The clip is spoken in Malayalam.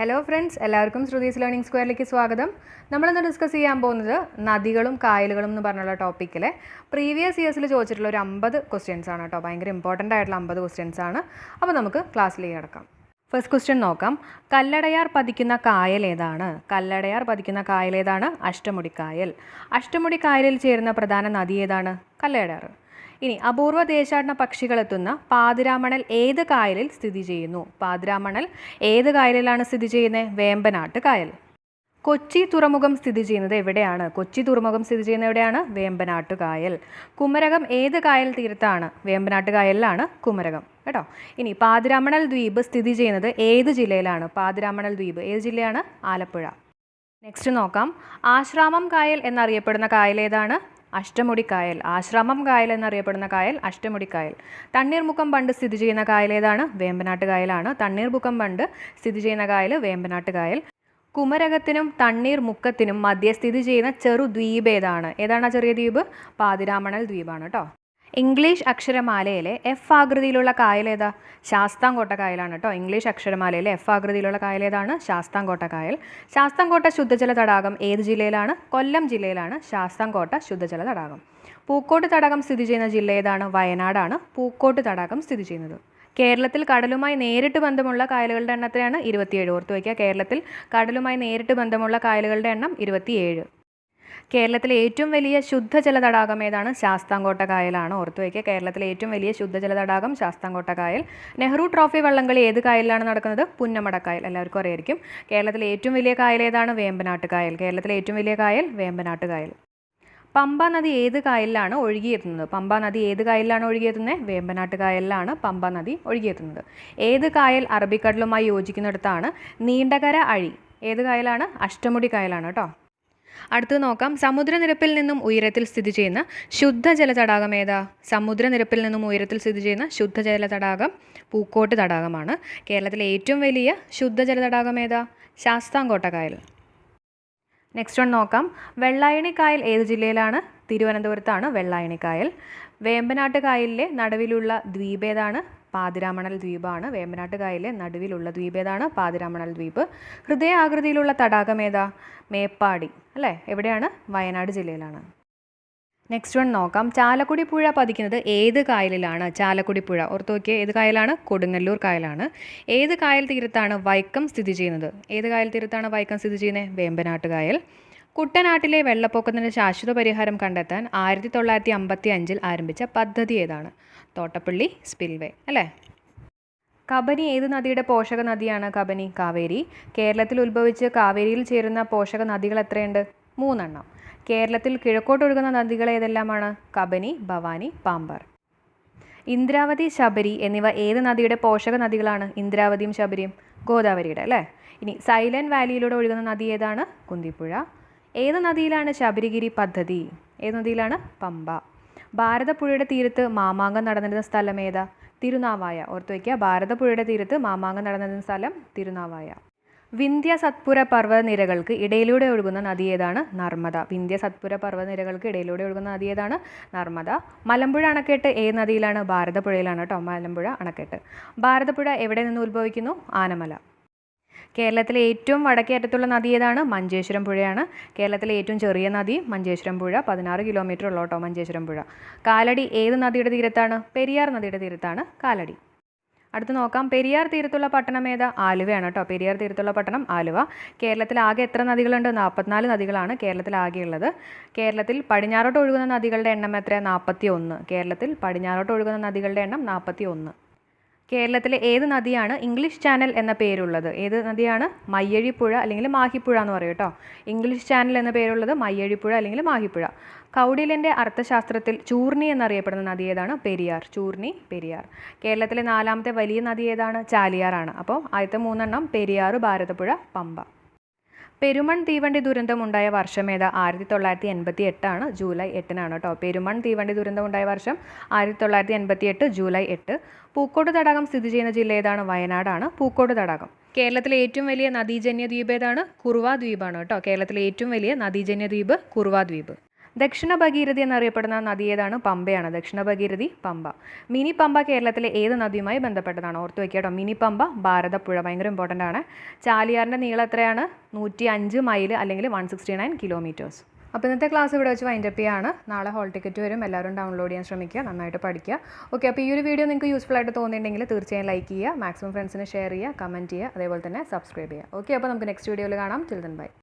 ഹലോ ഫ്രണ്ട്സ് എല്ലാവർക്കും ശ്രുതീസ് ലേണിംഗ് സ്ക്വയറിലേക്ക് സ്വാഗതം. നമ്മളിന്ന് ഡിസ്കസ് ചെയ്യാൻ പോകുന്നത് നദികളും കായലുകളും എന്ന് പറഞ്ഞുള്ള ടോപ്പിക്കിലെ പ്രീവിയസ് ഇയേഴ്സിൽ ചോദിച്ചിട്ടുള്ള ഒരു അമ്പത് ക്വസ്റ്റ്യൻസ് ആണ് കേട്ടോ. ഭയങ്കര ഇമ്പോർട്ടന്റ് ആയിട്ടുള്ള അമ്പത് ക്വസ്റ്റ്യൻസ് ആണ്. അപ്പോൾ നമുക്ക് ക്ലാസ്സിലേക്ക് കിടക്കാം. ഫസ്റ്റ് ക്വസ്റ്റ്യൻ നോക്കാം. കല്ലടയാർ പതിക്കുന്ന കായൽ ഏതാണ്? കല്ലടയാർ പതിക്കുന്ന കായൽ ഏതാണ്? അഷ്ടമുടിക്കായൽ. അഷ്ടമുടിക്കായലിൽ ചേരുന്ന പ്രധാന നദി ഏതാണ്? കല്ലടയാർ. ഇനി അപൂർവ ദേശാടന പക്ഷികളെത്തുന്ന പാതിരാമണൽ ഏത് കായലിൽ സ്ഥിതി ചെയ്യുന്നു? പാതിരാമണൽ ഏത് കായലിലാണ് സ്ഥിതി ചെയ്യുന്നത്? വേമ്പനാട്ട് കായൽ. കൊച്ചി തുറമുഖം സ്ഥിതി ചെയ്യുന്നത് എവിടെയാണ്? കൊച്ചി തുറമുഖം സ്ഥിതി ചെയ്യുന്നത് എവിടെയാണ്? വേമ്പനാട്ട് കായൽ കുമരകം ഏത് കായൽ തീരത്താണ്? വേമ്പനാട്ട് കായലിലാണ് കുമരകം. കേട്ടോ? ഇനി പാതിരാമണൽ ദ്വീപ് സ്ഥിതി ചെയ്യുന്നത് ഏത് ജില്ലയിലാണ്? പാതിരാമണൽ ദ്വീപ് ഏത് ജില്ലയാണ്? ആലപ്പുഴ. നെക്സ്റ്റ് നോക്കാം. ആശ്രാമം കായൽ എന്നറിയപ്പെടുന്ന കായൽ ഏതാണ്? അഷ്ടമുടിക്കായൽ ആശ്രാമം കായൽ എന്നറിയപ്പെടുന്ന കായൽ അഷ്ടമുടിക്കായൽ തണ്ണീർമുക്കം ബണ്ട് സ്ഥിതി ചെയ്യുന്ന കായൽ ഏതാണ്? വേമ്പനാട്ട് കായലാണ് തണ്ണീർമുക്കം ബണ്ട് സ്ഥിതി ചെയ്യുന്ന കായൽ വേമ്പനാട്ട് കായൽ കുമരകത്തിനും തണ്ണീർ മുക്കത്തിനും മധ്യ സ്ഥിതി ചെയ്യുന്ന ചെറു ദ്വീപ് ഏതാണ് ഏതാണ് ആ ചെറിയ ദ്വീപ്? പാതിരാമണൽ ദ്വീപാണ് കേട്ടോ ഇംഗ്ലീഷ് അക്ഷരമാലയിലെ എഫ് ആകൃതിയിലുള്ള കായൽ ഏതാ? ശാസ്താംകോട്ട കായലാണ് കേട്ടോ ഇംഗ്ലീഷ് അക്ഷരമാലയിലെ എഫ് ആകൃതിയിലുള്ള കായൽ ഏതാണ്? ശാസ്താംകോട്ട കായൽ. ശാസ്താംകോട്ട ശുദ്ധജല തടാകം ഏത് ജില്ലയിലാണ്? കൊല്ലം ജില്ലയിലാണ് ശാസ്താംകോട്ട ശുദ്ധജല തടാകം. പൂക്കോട്ട് തടാകം സ്ഥിതി ചെയ്യുന്ന ജില്ല ഏതാണ്? വയനാടാണ്. പൂക്കോട്ട് തടാകം സ്ഥിതി ചെയ്യുന്നത്. കേരളത്തിൽ കടലുമായി നേരിട്ട് ബന്ധമുള്ള കായലുകളുടെ എണ്ണത്തിലാണ് ഇരുപത്തിയേഴ്. ഓർത്ത് വയ്ക്കുക കേരളത്തിൽ കടലുമായി നേരിട്ട് ബന്ധമുള്ള കായലുകളുടെ എണ്ണം ഇരുപത്തിയേഴ്. കേരളത്തിലെ ഏറ്റവും വലിയ ശുദ്ധജല തടാകം ഏതാണ്? ശാസ്താംകോട്ട കായലാണ്. ഓർത്തു വയ്ക്കുക കേരളത്തിലെ ഏറ്റവും വലിയ ശുദ്ധജല തടാകം ശാസ്താംകോട്ട കായൽ. നെഹ്റു ട്രോഫി വള്ളംകളി ഏത് കായലിലാണ് നടക്കുന്നത്? പുന്നമടക്കായൽ എല്ലാവർക്കും അറിയായിരിക്കും. കേരളത്തിലെ ഏറ്റവും വലിയ കായൽ ഏതാണ്? വേമ്പനാട്ട് കായൽ. കേരളത്തിലെ ഏറ്റവും വലിയ കായൽ വേമ്പനാട്ട് കായൽ. പമ്പ നദി ഏത് കായലിലാണ് ഒഴുകിയെത്തുന്നത്? പമ്പ നദി ഏത് കായലിലാണ് ഒഴുകിയെത്തുന്നത്? വേമ്പനാട്ട് കായലിലാണ് പമ്പ നദി ഒഴുകിയെത്തുന്നത്. ഏത് കായൽ അറബിക്കടലുമായി യോജിക്കുന്നിടത്താണ് നീണ്ടകര അഴി? ഏത് കായലാണ്? അഷ്ടമുടി കായലാണ് കേട്ടോ. അടുത്തത് നോക്കാം. സമുദ്രനിരപ്പിൽ നിന്നും ഉയരത്തിൽ സ്ഥിതി ചെയ്യുന്ന ശുദ്ധജല തടാകം ഏതാ? സമുദ്രനിരപ്പിൽ നിന്നും ഉയരത്തിൽ സ്ഥിതി ചെയ്യുന്ന ശുദ്ധജല തടാകം പൂക്കോട്ട് തടാകമാണ്. കേരളത്തിലെ ഏറ്റവും വലിയ ശുദ്ധജല തടാകം ഏതാ? ശാസ്താംകോട്ട കായൽ. നെക്സ്റ്റ് വൺ നോക്കാം. വെള്ളായണി കായൽ ഏത് ജില്ലയിലാണ്? തിരുവനന്തപുരത്താണ് വെള്ളായണി കായൽ വേമ്പനാട്ട് കായലിലെ നടുവിലുള്ള ദ്വീപ് ഏതാണ്? പാതിരാമണൽ ദ്വീപാണ്. വേമ്പനാട്ട് കായലിലെ നടുവിലുള്ള ദ്വീപ് ഏതാണ്? പാതിരാമണൽ ദ്വീപ്. ഹൃദയാകൃതിയിലുള്ള തടാകം ഏതാ? മേപ്പാടി. അല്ലേ? എവിടെയാണ്? വയനാട് ജില്ലയിലാണ്. നെക്സ്റ്റ് വൺ നോക്കാം. ചാലക്കുടി പുഴ പതിക്കുന്നത് ഏത് കായലിലാണ്? ചാലക്കുടി പുഴ. ഓർത്ത് നോക്കിയാൽ ഏത് കായലാണ്? കൊടുങ്ങല്ലൂർ കായലാണ്. ഏത് കായൽ തീരത്താണ് വൈക്കം സ്ഥിതി ചെയ്യുന്നത്? ഏത് കായൽ തീരത്താണ് വൈക്കം സ്ഥിതി ചെയ്യുന്നത്? വേമ്പനാട്ട് കായൽ. കുട്ടനാട്ടിലെ വെള്ളപ്പൊക്കത്തിന് ശാശ്വത പരിഹാരം കണ്ടെത്താൻ ആയിരത്തി തൊള്ളായിരത്തി അമ്പത്തി അഞ്ചിൽ ആരംഭിച്ച പദ്ധതി ഏതാണ്? തോട്ടപ്പള്ളി സ്പിൽവേ. അല്ലേ? കബനി ഏത് നദിയുടെ പോഷക നദിയാണ് കബനി? കാവേരി. കേരളത്തിൽ ഉത്ഭവിച്ച് കാവേരിയിൽ ചേരുന്ന പോഷക നദികൾ എത്രയുണ്ട്? മൂന്നെണ്ണം. കേരളത്തിൽ കിഴക്കോട്ടൊഴുകുന്ന നദികൾ ഏതെല്ലാമാണ്? കബനി ഭവാനി പാമ്പാർ. ഇന്ദ്രാവതി ശബരി എന്നിവ ഏത് നദിയുടെ പോഷക നദികളാണ്? ഇന്ദ്രാവതിയും ശബരിയും. ഗോദാവരിയുടെ അല്ലേ? ഇനി സൈലന്റ് വാലിയിലൂടെ ഒഴുകുന്ന നദി ഏതാണ്? കുന്തിപ്പുഴ. ഏത് നദിയിലാണ് ശബരിഗിരി പദ്ധതി? ഏത് നദിയിലാണ്? പമ്പ. ഭാരതപ്പുഴയുടെ തീരത്ത് മാമാങ്കം നടന്നിരുന്ന സ്ഥലം ഏതാ? തിരുനാവായ. ഓർത്തു വയ്ക്കുക. ഭാരതപ്പുഴയുടെ തീരത്ത് മാമാങ്കം നടന്നിരുന്ന സ്ഥലം തിരുനാവായ. വിന്ധ്യ സത്പുര പർവതനിരകൾക്ക് ഇടയിലൂടെ ഒഴുകുന്ന നദി ഏതാണ്? നർമ്മദ. വിന്ധ്യ സത്പുര പർവതനിരകൾക്ക് ഇടയിലൂടെ ഒഴുകുന്ന നദി ഏതാണ്? നർമ്മദ. മലമ്പുഴ അണക്കെട്ട് ഏത് നദിയിലാണ്? ഭാരതപ്പുഴയിലാണ് കേട്ടോ മലമ്പുഴ അണക്കെട്ട്. ഭാരതപ്പുഴ എവിടെ നിന്ന് ഉത്ഭവിക്കുന്നു? ആനമല. കേരളത്തിലെ ഏറ്റവും വടക്കേ അറ്റത്തുള്ള നദി ഏതാണ്? മഞ്ചേശ്വരം പുഴയാണ്. കേരളത്തിലെ ഏറ്റവും ചെറിയ നദി മഞ്ചേശ്വരം പുഴ. പതിനാറ് കിലോമീറ്റർ ഉള്ളോട്ടോ മഞ്ചേശ്വരം പുഴ. കാലടി ഏത് നദിയുടെ തീരത്താണ്? പെരിയാർ നദിയുടെ തീരത്താണ്. കാലടി. അടുത്ത് നോക്കാം. പെരിയാർ തീരത്തുള്ള പട്ടണം ഏതാ? ആലുവയാണ് കേട്ടോ. പെരിയാർ തീരത്തുള്ള പട്ടണം ആലുവ. കേരളത്തിൽ ആകെ എത്ര നദികളുണ്ട്? നാൽപ്പത്തിനാല് നദികളാണ് കേരളത്തിൽ ആകെയുള്ളത്. കേരളത്തിൽ പടിഞ്ഞാറോട്ട് ഒഴുകുന്ന നദികളുടെ എണ്ണം എത്രയാണ് നാൽപ്പത്തി ഒന്ന് കേരളത്തിൽ പടിഞ്ഞാറോട്ട് ഒഴുകുന്ന നദികളുടെ എണ്ണം നാൽപ്പത്തി ഒന്ന് കേരളത്തിലെ ഏത് നദിയാണ് ഇംഗ്ലീഷ് ചാനൽ എന്ന പേരുള്ളത്? ഏത് നദിയാണ്? മയ്യഴിപ്പുഴ അല്ലെങ്കിൽ മാഹിപ്പുഴ എന്ന് പറയും കേട്ടോ. ഇംഗ്ലീഷ് ചാനൽ എന്ന പേരുള്ളത് മയ്യഴിപ്പുഴ അല്ലെങ്കിൽ മാഹിപ്പുഴ. കൗടിലിന്റെ അർത്ഥശാസ്ത്രത്തിൽ ചൂർണി എന്നറിയപ്പെടുന്ന നദി ഏതാണ്? പെരിയാർ. ചൂർണി പെരിയാർ. കേരളത്തിലെ നാലാമത്തെ വലിയ നദി ഏതാണ്? ചാലിയാറാണ് അപ്പോൾ ആദ്യത്തെ മൂന്നെണ്ണം പെരിയാർ ഭാരതപ്പുഴ പമ്പ. പെരുമൺ തീവണ്ടി ദുരന്തമുണ്ടായ വർഷം ഏതാ? ആയിരത്തി തൊള്ളായിരത്തി എൺപത്തി എട്ടാണ് ജൂലൈ എട്ടിനാണ് കേട്ടോ. പെരുമൺ തീവണ്ടി ദുരന്തമുണ്ടായ വർഷം ആയിരത്തി തൊള്ളായിരത്തി എൺപത്തി എട്ട് ജൂലൈ എട്ട്. പൂക്കോട് തടാകം സ്ഥിതി ചെയ്യുന്ന ജില്ല ഏതാണ്? വയനാടാണ്. പൂക്കോട് തടാകം. കേരളത്തിലെ ഏറ്റവും വലിയ നദീജന്യ ദ്വീപ് ഏതാണ്? കുറുവ ദ്വീപാണ് കേട്ടോ. കേരളത്തിലെ ഏറ്റവും വലിയ നദീജന്യ ദ്വീപ് കുറുവ ദ്വീപ് ദക്ഷിണ ഭഗീരഥി എന്നറിയപ്പെടുന്ന നദി ഏതാണ്? പമ്പയാണ്. ദക്ഷിണ ഭഗീരഥി പമ്പ. മിനി പമ്പ കേരളത്തിലെ ഏത് നദിയുമായി ബന്ധപ്പെട്ടതാണ്? ഓർത്ത് വയ്ക്കുക കേട്ടോ. മിനി പമ്പ ഭാരതപ്പുഴ. ഭയങ്കര ഇമ്പോർട്ടന്റ് ആണ്. ചാലിയാറിന്റെ നീളം എത്രയാണ്? നൂറ്റി അഞ്ച് മൈൽ അല്ലെങ്കിൽ വൺ സിക്സ്റ്റി നയൻ കിലോമീറ്റേഴ്സ് അപ്പോൾ ഇന്നത്തെ ക്ലാസ് ഇവിടെ വെച്ച് വൈൻഡപ്പ് ചെയ്യാണ്. നാളെ ഹോൾ ടിക്കറ്റ് വരും. എല്ലാവരും ഡൗൺലോഡ് ചെയ്യാൻ ശ്രമിക്കുക. നന്നായിട്ട് പഠിക്കുക. ഓക്കെ അപ്പോൾ ഈ ഒരു വീഡിയോ നിങ്ങൾക്ക് യൂസ്ഫുൾ ആയിട്ട് തോന്നിയിട്ടുണ്ടെങ്കിൽ തീർച്ചയായും ലൈക്ക് ചെയ്യുക. മാക്സിമം ഫ്രണ്ട്സിന് ഷെയർ ചെയ്യുക. കമന്റ് ചെയ്യുക. അതേപോലെ തന്നെ സബ്സ്ക്രൈബ് ചെയ്യുക. ഓക്കെ അപ്പോൾ നമുക്ക് നെക്സ്റ്റ് വീഡിയോയിൽ കാണാം. Children by